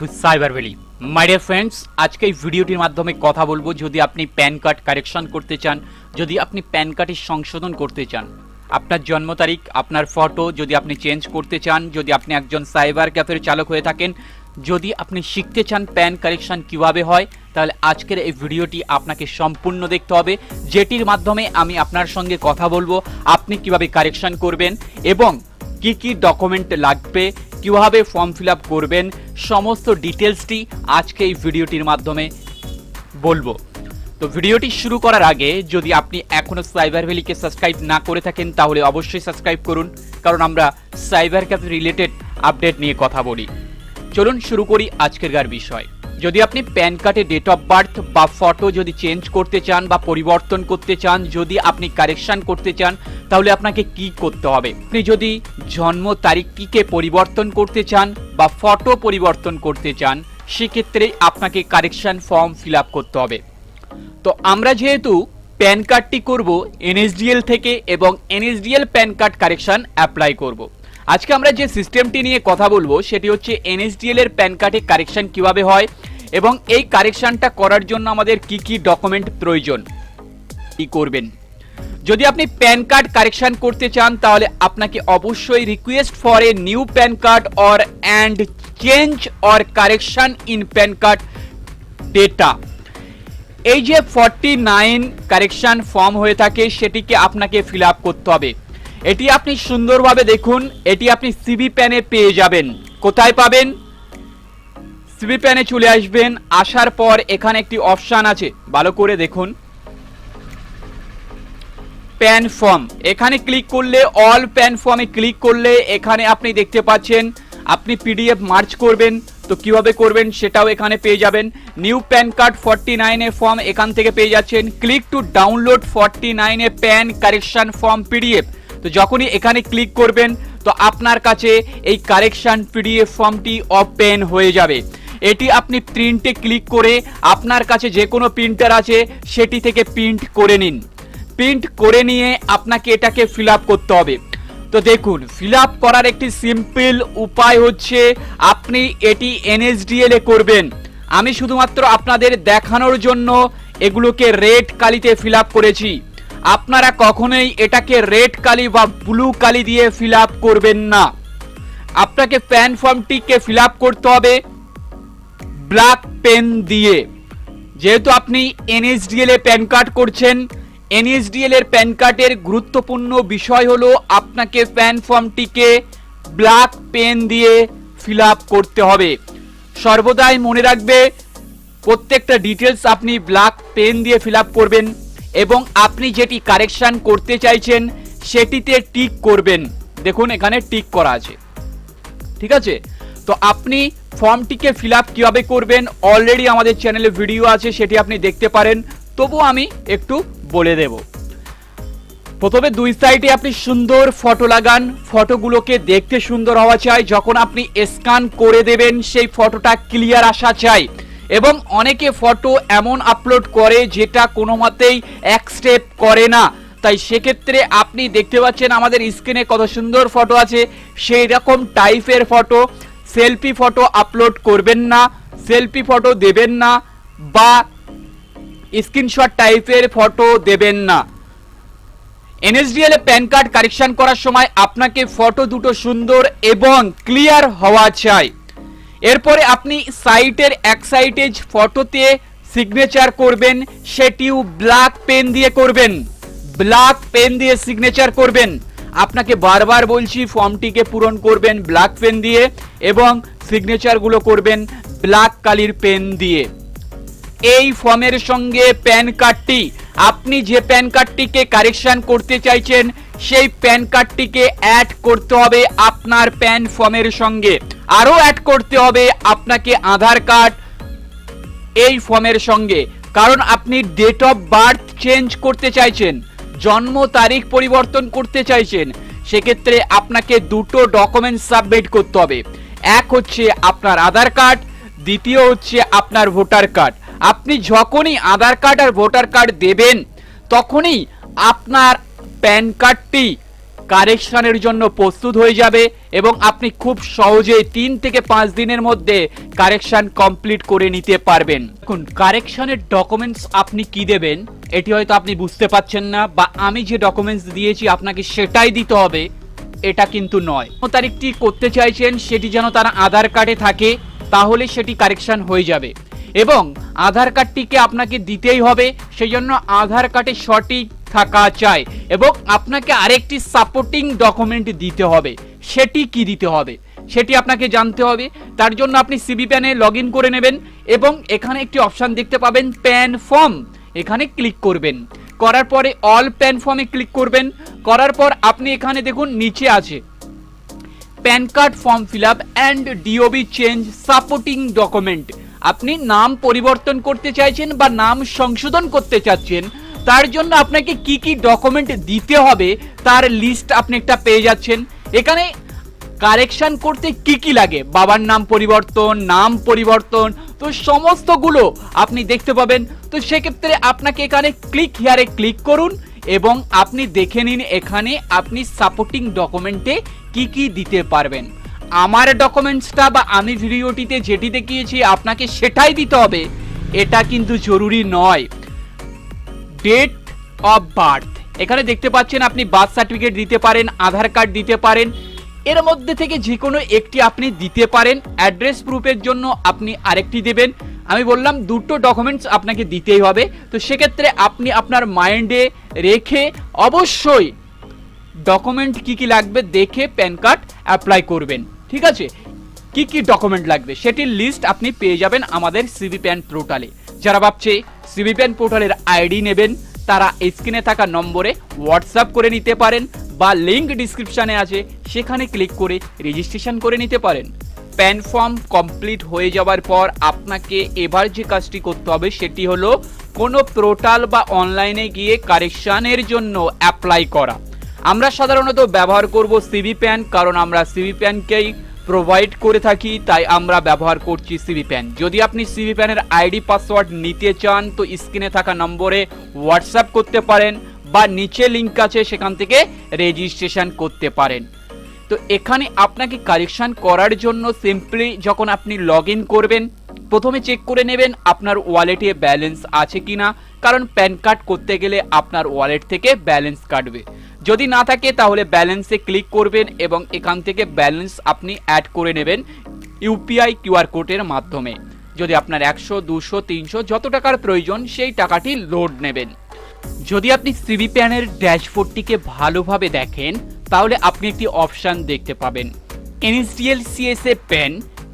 To cyber valley my dear friends আজকে এই ভিডিওটির মাধ্যমে কথা বলব যদি আপনি প্যান কার্ড কারেকশন করতে চান, যদি আপনি প্যান কার্ডের সংশোধন করতে চান, আপনার জন্ম তারিখ, আপনার ফটো যদি আপনি চেঞ্জ করতে চান, যদি আপনি একজন সাইবার ক্যাফের চালক হয়ে থাকেন, যদি আপনি শিখতে চান প্যান কারেকশন কীভাবে হয়, তাহলে আজকের এই ভিডিওটি আপনাকে সম্পূর্ণ দেখতে হবে, যেটির মাধ্যমে আমি আপনার সঙ্গে কথা বলব, আপনি কীভাবে কারেকশন করবেন এবং কি কি ডকুমেন্ট লাগবে কীভাবে ফর্ম ফিল করবেন, সমস্ত ডিটেলসটি আজকে এই ভিডিওটির মাধ্যমে বলব। তো ভিডিওটি শুরু করার আগে, যদি আপনি এখনও সাইবার ভ্যালিকে সাবস্ক্রাইব না করে থাকেন, তাহলে অবশ্যই সাবস্ক্রাইব করুন, কারণ আমরা সাইবার ক্যাফে রিলেটেড আপডেট নিয়ে কথা বলি। চলুন শুরু করি আজকেরকার বিষয়। যদি আপনি প্যান কার্ডে ডেট অফ বার্থ বা ফটো যদি চেঞ্জ করতে চান বা পরিবর্তন করতে চান, যদি আপনি কারেকশন করতে চান, তাহলে আপনাকে কি করতে হবে? আপনি যদি জন্ম তারিখটিকে পরিবর্তন করতে চান বা ফটো পরিবর্তন করতে চান, সেক্ষেত্রে আপনাকে কারেকশন ফর্ম ফিল করতে হবে। তো আমরা যেহেতু প্যান কার্ডটি করব এনএসডিএল থেকে এবং NSDL PAN card correction apply করব। আজকে আমরা যে সিস্টেমটি নিয়ে কথা বলব, সেটি হচ্ছে এনএসডিএল এর প্যান কার্ডে কারেকশন কীভাবে হয় এবং এই কারেকশনটা করার জন্য আমাদের কি কি ডকুমেন্ট প্রয়োজন? কি করবেন? যদি আপনি প্যান কার্ড কারেকশন করতে চান, তাহলে আপনাকে অবশ্যই request for a new PAN card or and change or correction in PAN card data এই যে ফর্টি নাইন কারেকশন ফর্ম হয়ে থাকে, সেটিকে আপনাকে ফিল আপ করতে হবে। এটি আপনি সুন্দরভাবে দেখুন, এটি আপনি সিবি প্যানে পেয়ে যাবেন। কোথায় পাবেন? সিবি প্যানে চলে আসবেন, আসার পর এখানে একটি অপশান আছে, ভালো করে দেখুন। প্যান ফর্ম এখানে ক্লিক করলে অল প্যান ফর্মে ক্লিক করলে এখানে আপনি দেখতে পাচ্ছেন, আপনি পিডিএফ মার্চ করবেন, তো কীভাবে করবেন সেটাও এখানে পেয়ে যাবেন। নিউ প্যান কার্ড ফর্টি নাইনে ফর্ম এখান থেকে পেয়ে যাচ্ছেন ক্লিক টু ডাউনলোড ফর্টি নাইনে প্যান কারেকশন ফর্ম পিডিএফ তো যখনই এখানে ক্লিক করবেন, তো আপনার কাছে এই কারেকশন পিডিএফ ফর্মটি ওপেন হয়ে যাবে। এটি আপনি প্রিন্টে ক্লিক করে আপনার কাছে যে কোনো প্রিন্টার আছে, সেটি থেকে প্রিন্ট করে নিন। প্রিন্ট করে নিয়ে আপনাকে এটাকে ফিল করতে হবে। তো দেখুন ফিল করার একটি সিম্পল উপায় হচ্ছে আপনি এটি এনএসডিএল এ করবেন। আমি শুধুমাত্র আপনাদের দেখানোর জন্য এগুলোকে রেড কালিতে ফিল করেছি। আপনারা কখনোই এটাকে রেড কালি বা ব্লু কালি দিয়ে ফিল করবেন না। আপনাকে প্যান ফর্মটিকে ফিল করতে হবে ব্ল্যাক পেন দিয়ে। যেহেতু আপনি এনএসডিএল এ প্যান কার্ড করছেন এনএসডিএল এর প্যান কার্ডের গুরুত্বপূর্ণ বিষয় হলো আপনাকে প্যান ফর্মটিকে ব্ল্যাক পেন দিয়ে ফিল করতে হবে। সর্বদাই মনে রাখবে, প্রত্যেকটা ডিটেলস আপনি ব্ল্যাক পেন দিয়ে ফিল করবেন। এবং আপনি যেটি কারেকশান করতে চাইছেন, সেটিতে টিক করবেন। দেখুন, এখানে টিক করা আছে। ঠিক আছে? তো আপনি ফর্মটিকে ফিল আপ কীভাবে করবেন? অলরেডি আমাদের চ্যানেলে ভিডিও আছে, সেটি আপনি দেখতে পারেন। তবু আমি একটু বলে দেব। প্রথমে দুই সাইডে আপনি সুন্দর ফটো লাগান। ফটোগুলোকে দেখতে সুন্দর হওয়া চাই। যখন আপনি স্ক্যান করে দেবেন, সেই ফটোটা ক্লিয়ার আসা চাই। এবং অনেকে ফটো এমন আপলোড করে যেটা কোনো মতেই এক স্টেপ করে না। তাই সেক্ষেত্রে আপনি দেখতে পাচ্ছেন আমাদের স্ক্রিনে কত সুন্দর ফটো আছে। সেই রকম টাইপের ফটো সেলফি ফটো আপলোড করবেন না সেলফি ফটো দেবেন না, বা স্ক্রিনশট টাইপের ফটো দেবেন না। এনএসডিএল এ প্যান কার্ড কারেকশন করার সময় আপনাকে ফটো দুটো সুন্দর এবং ক্লিয়ার হওয়া চাই। এরপরে আপনি সাইটের এক সাইডে ফটোতে সিগনেচার করবেন, সেটিও ব্ল্যাক পেন দিয়ে করবেন। ব্ল্যাক পেন দিয়ে সিগনেচার করবেন। আপনাকে বারবার বলছি, ফর্মটিকে পূরণ করবেন ব্ল্যাক পেন দিয়ে এবং সিগনেচারগুলো করবেন ব্ল্যাক কালির পেন দিয়ে। এই ফর্মের সঙ্গে প্যান কার্ডটি, আপনি যে প্যান কার্ডটিকে কারেকশন করতে চাইছেন, সেই প্যান কার্ডটিকে অ্যাড করতে হবে আপনার প্যান ফর্মের সঙ্গে। আরও অ্যাড করতে হবে আপনাকে আধার কার্ড এই ফর্মের সঙ্গে। কারণ আপনি ডেট অফ বার্থ চেঞ্জ করতে চাইছেন, জন্ম তারিখ পরিবর্তন করতে চাইছেন, সেক্ষেত্রে আপনাকে দুটো ডকুমেন্ট সাবমিট করতে হবে। এক হচ্ছে আপনার আধার কার্ড দ্বিতীয় হচ্ছে আপনার ভোটার কার্ড আপনি যখনই আধার কার্ড আর ভোটার কার্ড দেবেন, তখনই আপনার প্যান কার্ডটি কারেকশনের জন্য প্রস্তুত হয়ে যাবে এবং আপনি খুব সহজেই তিন থেকে পাঁচ দিনের মধ্যে কারেকশন কমপ্লিট করে নিতে পারবেন। এখন কারেকশনের ডকুমেন্টস আপনি কি দেবেন, এটি হয়তো আপনি বুঝতে পাচ্ছেন না বা আমি যে ডকুমেন্টস দিয়েছি আপনাকে সেটাই দিতে হবে, এটা কিন্তু নয়। তারিখটি করতে চাইছেন, সেটি যেন তার আধার কার্ডে থাকে, তাহলে সেটি কারেকশন হয়ে যাবে। এবং আধার কার্ডটিকে আপনাকে দিতেই হবে, সেই জন্য আধার কার্ডে সঠিক থাকা চাই এবং আপনাকে আরেকটি সাপোর্টিং ডকুমেন্ট দিতে হবে। সেটি কি দিতে হবে? সেটি আপনাকে জানতে হবে। তার জন্য আপনি সিবি প্যানে লগ করে নেবেন এবং এখানে একটি অপশান দেখতে পাবেন প্যান ফর্ম এখানে ক্লিক করবেন। করার পরে অল প্যান ফর্মে ক্লিক করবেন। করার পর আপনি এখানে দেখুন, নিচে আছে PAN card form fill up and DOB change supporting document আপনি নাম পরিবর্তন করতে চাইছেন বা নাম সংশোধন করতে চাচ্ছেন তার জন্য আপনাকে কি কি ডকুমেন্ট দিতে হবে তার লিস্ট আপনি একটা পেয়ে যাচ্ছেন। এখানে কারেকশন করতে কি কি লাগে? বাবার নাম পরিবর্তন নাম পরিবর্তন, তো সমস্তগুলো আপনি দেখতে পাবেন। তো সেক্ষেত্রে আপনাকে এখানে ক্লিক হিয়ারে ক্লিক করুন এবং আপনি দেখে নিন এখানে আপনি সাপোর্টিং ডকুমেন্টে কি কি দিতে পারবেন। আমার ডকুমেন্টসটা বা আমি ভিডিওটিতে যেটি দেখিয়েছি, আপনাকে সেটাই দিতে হবে। এটা কিন্তু জরুরি নয়। ডেট অফ বার্থ এখানে দেখতে পাচ্ছেন আপনি বার্থ সার্টিফিকেট দিতে পারেন, আধার কার্ড দিতে পারেন। এর মধ্যে থেকে যে কোনো একটি আপনি দিতে পারেন। অ্যাড্রেস প্রুফের জন্য আপনি আরেকটি দেবেন। আমি বললাম, দুটো ডকুমেন্টস আপনাকে দিতেই হবে। তো সেক্ষেত্রে আপনি আপনার মাইন্ডে রেখে অবশ্যই ডকুমেন্ট কি কি লাগবে দেখে প্যান কার্ড অ্যাপ্লাই করবেন। ঠিক আছে? কি কি ডকুমেন্ট লাগবে? সেটির লিস্ট আপনি পেয়ে যাবেন আমাদের সিবি প্যান পোর্টালে যারা ভাবছে সিবি প্যান পোর্টালের আইডি নেবেন, তারা স্ক্রিনে থাকা নম্বরে হোয়াটসঅ্যাপ করে নিতে পারেন বা লিঙ্ক ডিসক্রিপশানে আছে, সেখানে ক্লিক করে রেজিস্ট্রেশন করে নিতে পারেন। প্যান ফর্ম কমপ্লিট হয়ে যাওয়ার পর আপনাকে এবার যে কাজটি করতে হবে, সেটি হলো কোনো পোর্টাল বা অনলাইনে গিয়ে কারেকশানের জন্য অ্যাপ্লাই করা। আমরা সাধারণত ব্যবহার করব সিবি প্যান কারণ আমরা সিবি প্যানকেই প্রোভাইড করে থাকি, তাই আমরা ব্যবহার করছি সিবি প্যান যদি আপনি সিবি প্যানের আইডি পাসওয়ার্ড নিতে চান, তো স্ক্রিনে থাকা নম্বরে হোয়াটসঅ্যাপ করতে পারেন বা নিচে লিঙ্ক আছে, সেখান থেকে রেজিস্ট্রেশন করতে পারেন। তো এখানে আপনাকে কারেকশন করার জন্য সিম্পলি যখন আপনি লগ করবেন, প্রথমে চেক করে নেবেন আপনার ওয়ালেটে ব্যালেন্স আছে কিনা। কারণ প্যান কার্ড করতে গেলে আপনার ওয়ালেট থেকে ব্যালেন্স কাটবে। যদি না থাকে, তাহলে ব্যালেন্সে ক্লিক করবেন এবং এখান থেকে ব্যালেন্স আপনি অ্যাড করে নেবেন ইউপিআই কিউআর কোডের মাধ্যমে। যদি আপনার একশো, দুশো, তিনশো যত টাকার প্রয়োজন, সেই টাকাটি লোড নেবেন। যদি আপনি সিবি প্যানের ড্যাশবোর্ডটিকে ভালোভাবে দেখেন, তাহলে আপনি একটি অপশান দেখতে পাবেন। NSDL CSA PAN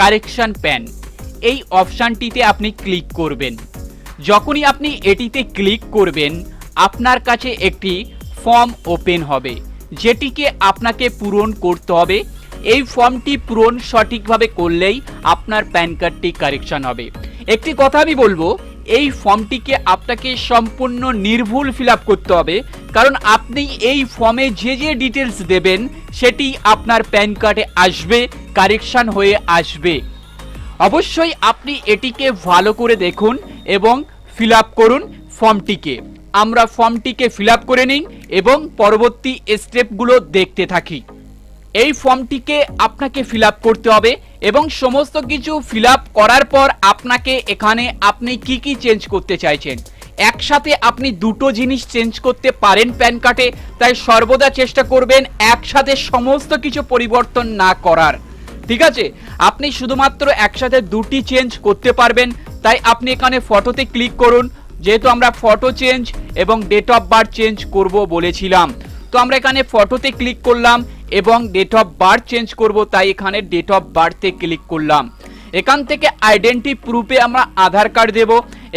correction PAN এই অপশানটিতে আপনি ক্লিক করবেন। যখনই আপনি এটিতে ক্লিক করবেন, আপনার কাছে একটি ফর্ম ওপেন হবে। যেটিকে আপনাকে পূরণ করতে হবে। এই ফর্মটি পূরণ সঠিকভাবে করলেই আপনার প্যান কার্ডটি কারেকশন হবে। একটি কথা আমি বলব, এই ফর্মটিকে আপনাকে সম্পূর্ণ নির্ভুল ফিল করতে হবে। কারণ আপনি এই ফর্মে যে যে ডিটেলস দেবেন, সেটি আপনার প্যান কার্ডে আসবে কারেকশন হয়ে আসবে। অবশ্যই আপনি এটিকে ভালো করে দেখুন এবং ফিল করুন ফর্মটিকে আমরা ফর্মটিকে ফিল করে নিই এবং পরবর্তী স্টেপগুলো দেখতে থাকি। এই ফর্মটিকে আপনাকে ফিল করতে হবে এবং সমস্ত কিছু ফিল করার পর আপনাকে এখানে আপনি কি কি চেঞ্জ করতে চাইছেন। একসাথে আপনি দুটো জিনিস চেঞ্জ করতে পারেন প্যান কার্ডে, তাই সর্বদা চেষ্টা করবেন একসাথে সমস্ত কিছু পরিবর্তন না করার। ঠিক আছে? আপনি শুধুমাত্র একসাথে দুটি চেঞ্জ করতে পারবেন, তাই আপনি এখানে ফটোতে ক্লিক করুন। যেহেতু আমরা ফটো চেঞ্জ এবং ডেট অফ বার্থ চেঞ্জ করব বলেছিলাম। তো আমরা এখানে ফটোতে ক্লিক করলাম এবং ডেট অফ বার্থ চেঞ্জ করব, তাই এখানে ডেট অফ বার্থে ক্লিক করলাম। এখান থেকে আইডেন্টি প্রুফে আমরা আধার কার্ড দেব।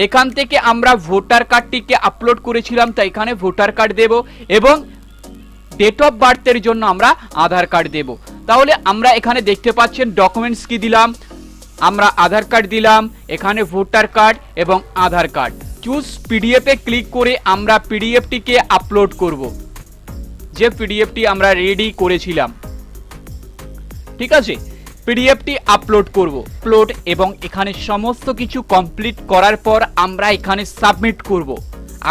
এখান থেকে আমরা ভোটার কার্ডটিকে আপলোড করেছিলাম, তাই এখানে ভোটার কার্ড দেব এবং ডেট অফ বার্থের জন্য আমরা আধার কার্ড দেব। তাহলে আমরা এখানে দেখতে পাচ্ছেন ডকুমেন্টস কি দিলাম? আমরা আধার কার্ড দিলাম, এখানে ভোটার কার্ড এবং আধার কার্ড চুজ পিডিএফে ক্লিক করে আমরা পিডিএফটিকে আপলোড করব। যে পিডিএফটি আমরা রেডি করেছিলাম। ঠিক আছে? পিডিএফটি আপলোড করব আপলোড এবং এখানে সমস্ত কিছু কমপ্লিট করার পর আমরা এখানে সাবমিট করব।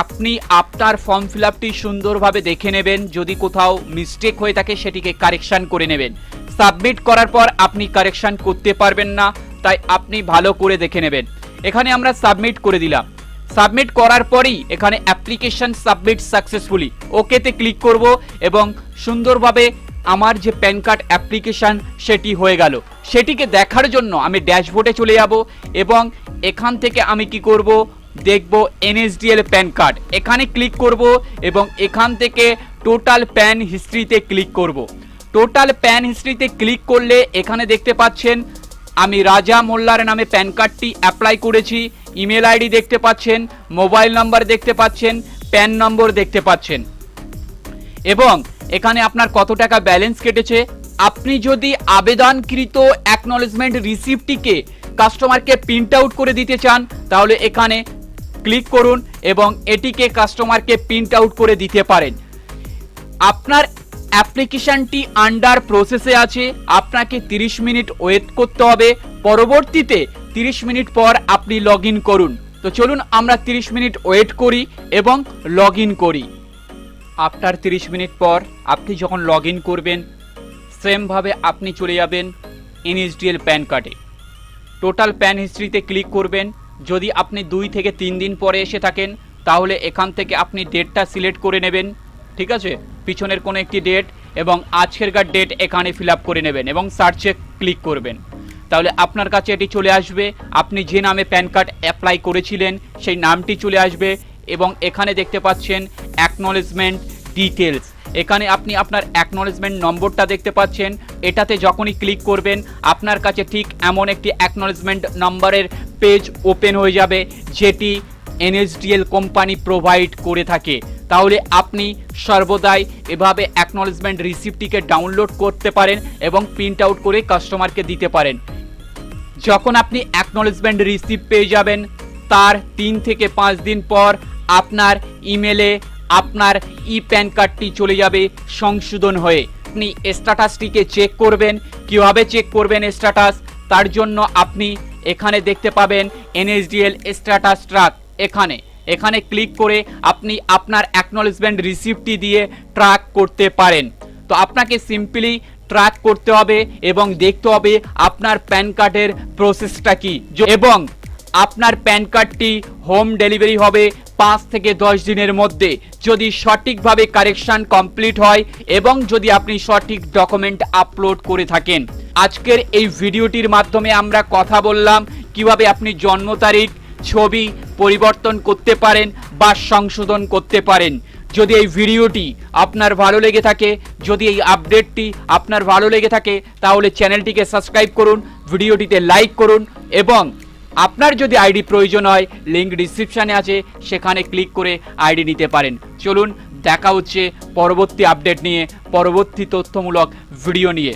আপনি আপনার ফর্ম ফিল আপটি সুন্দরভাবে দেখে নেবেন, যদি কোথাও মিস্টেক হয়ে থাকে সেটিকে কারেকশান করে নেবেন। সাবমিট করার পর আপনি কারেকশান করতে পারবেন না, তাই আপনি ভালো করে দেখে নেবেন। এখানে আমরা সাবমিট করে দিলাম। সাবমিট করার পরেই এখানে অ্যাপ্লিকেশন সাবমিট সাকসেসফুলি। ওকেতে ক্লিক করব এবং সুন্দরভাবে আমার যে প্যান কার্ড অ্যাপ্লিকেশন সেটি হয়ে গেল। সেটিকে দেখার জন্য আমি ড্যাশবোর্ডে চলে যাব এবং এখান থেকে আমি কি করব? দেখব এনএসডিএল প্যান কার্ড। এখানে ক্লিক করব এবং এখান থেকে টোটাল প্যান হিস্ট্রিতে ক্লিক করব। টোটাল প্যান হিস্ট্রিতে ক্লিক করলে এখানে দেখতে পাচ্ছেন আমি রাজা মোল্লার নামে প্যান কার্ডটি অ্যাপ্লাই করেছি। ইমেল আইডি দেখতে পাচ্ছেন, মোবাইল নাম্বার দেখতে পাচ্ছেন, প্যান নম্বর দেখতে পাচ্ছেন। এবং এখানে আপনার কত টাকা ব্যালেন্স কেটেছে? আপনি যদি আবেদনকৃত অ্যাকনলেজমেন্ট রিসিপ্টটিকে কাস্টমারকে প্রিন্ট আউট করে দিতে চান, তাহলে এখানে ক্লিক করুন এবং এটিকে কাস্টমারকে প্রিন্ট আউট করে দিতে পারেন। আপনার অ্যাপ্লিকেশনটি আন্ডার প্রসেসে আছে, আপনাকে 30 মিনিট ওয়েট করতে হবে। পরবর্তীতে 30 মিনিট পর আপনি লগ করুন। তো চলুন আমরা 30 মিনিট ওয়েট করি এবং লগ করি। আফটার 30 মিনিট পর আপনি যখন লগ করবেন সেমভাবে আপনি চলে যাবেন এনএসডিএল প্যান কার্ডে টোটাল প্যান হিস্ট্রিতে ক্লিক করবেন। যদি আপনি দুই থেকে তিন দিন পরে এসে থাকেন, তাহলে এখান থেকে আপনি ডেটটা সিলেক্ট করে নেবেন, ঠিক আছে? পিছনের কোনো একটি ডেট এবং আজকেরকার ডেট এখানে ফিল করে নেবেন এবং সার্চে ক্লিক করবেন। তাহলে আপনার কাছে এটি চলে আসবে। আপনি যে নামে প্যান কার্ড অ্যাপ্লাই করেছিলেন, সেই নামটি চলে আসবে এবং এখানে দেখতে পাচ্ছেন অ্যাকনলেজমেন্ট ডিটেলস এখানে আপনি আপনার অ্যাকনলেজমেন্ট নম্বরটা দেখতে পাচ্ছেন। এটাতে যখনই ক্লিক করবেন, আপনার কাছে ঠিক এমন একটি অ্যাকনলেজমেন্ট নম্বরের পেজ ওপেন হয়ে যাবে, যেটি এনএসডিএল কোম্পানি প্রোভাইড করে থাকে। তাহলে আপনি সর্বদাই এভাবে অ্যাকনলেজমেন্ট রিসিপ্টটিকে ডাউনলোড করতে পারেন এবং প্রিন্ট আউট করে কাস্টমারকে দিতে পারেন। যখন আপনি অ্যাকনলেজমেন্ট রিসিভ পেয়ে যাবেন, তার তিন থেকে পাঁচ দিন পর আপনার ইমেলে আপনার ই প্যান কার্ডটি চলে যাবে সংশোধন হয়ে। আপনি স্ট্যাটাসটিকে চেক করবেন। কীভাবে চেক করবেন স্ট্যাটাস তার জন্য আপনি এখানে দেখতে পাবেন এনএসডিএল স্ট্যাটাস ট্রাক এখানে এখানে ক্লিক করে আপনি আপনার অ্যাকনলেজমেন্ট রিসিপ্টটি দিয়ে ট্র্যাক করতে পারেন। তো আপনাকে সিম্পলি ট্র্যাক করতে হবে এবং দেখতে হবে আপনার প্যান কার্ডের প্রসেসটা কি। এবং আপনার প্যান কার্ডটি হোম ডেলিভারি হবে পাঁচ থেকে দশ দিনের মধ্যে। যদি সঠিকভাবে কারেকশন কমপ্লিট হয় এবং যদি আপনি সঠিক ডকুমেন্ট আপলোড করে থাকেন। আজকের এই ভিডিওটির মাধ্যমে আমরা কথা বললাম কীভাবে আপনি জন্ম তারিখ, ছবি পরিবর্তন করতে পারেন বা সংশোধন করতে পারেন। যদি এই ভিডিওটি আপনার ভালো লেগে থাকে, যদি এই আপডেটটি আপনার ভালো লেগে থাকে, তাহলে চ্যানেলটিকে সাবস্ক্রাইব করুন, ভিডিওটিতে লাইক করুন এবং আপনার যদি আইডি প্রয়োজন হয় লিঙ্ক ডিসক্রিপশানে আছে, সেখানে ক্লিক করে আইডি নিতে পারেন। চলুন, দেখা হচ্ছে পরবর্তী আপডেট নিয়ে, পরবর্তী তথ্যমূলক ভিডিও নিয়ে।